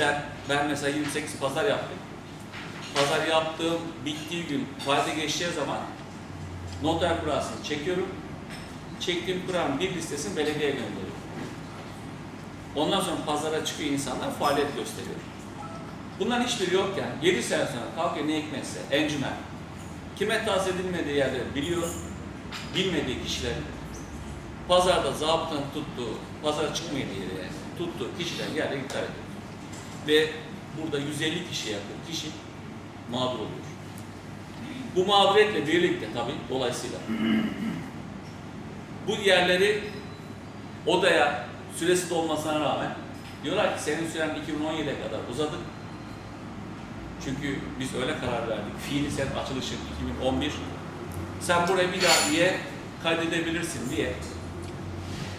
bizler, ben mesela 28 pazar yaptım. Pazar yaptığım, bittiği gün, faize geçeceği zaman noter kurasını çekiyorum. Çektiğim kuranın bir listesini belediyeye gönderiyorum. Ondan sonra pazara çıkıyor insanlar faaliyet gösteriyor. Bunların hiçbiri yokken 7 sene sonra kalkıyor ne hikmetse encümen kime tahsis edilmediği yerleri biliyor, bilmediği kişiler pazarda zabıtanın tuttuğu, pazara çıkmayın diye tuttuğu kişiler yerle iptal ediyor. Ve burada 150 kişiye yakın kişi mağdur oluyor. Bu mağduriyetle birlikte tabii dolayısıyla bu yerleri odaya süresi dolmasına rağmen diyorlar ki senin süren 2017'ye kadar uzadı. Çünkü biz öyle karar verdik. Fiili sen açılışın 2011. Sen burayı bir daha diye kaydedebilirsin diye.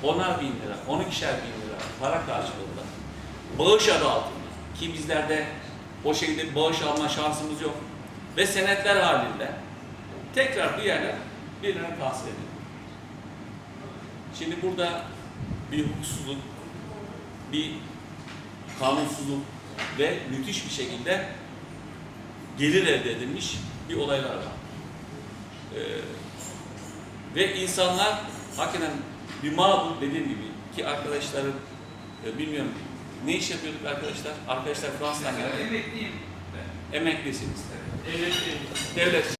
Onar bin lira, on ikişer bin lira para karşılığında bağış adı altında ki bizlerde o şekilde bağış alma şansımız yok ve senetler halinde tekrar bir yerler birine tahsil ediliyor. Şimdi burada bir hukuksuzluk, bir kanunsuzluk ve müthiş bir şekilde gelir elde edilmiş bir olaylar var. Ee, ve insanlar hakikaten bir mağdur dediğim gibi ki arkadaşların e, bilmiyorum ne iş yapıyorduk arkadaşlar? Arkadaşlar Fransa'dan geldi. Emekliyim. Emeklisiniz. Devlet Devlet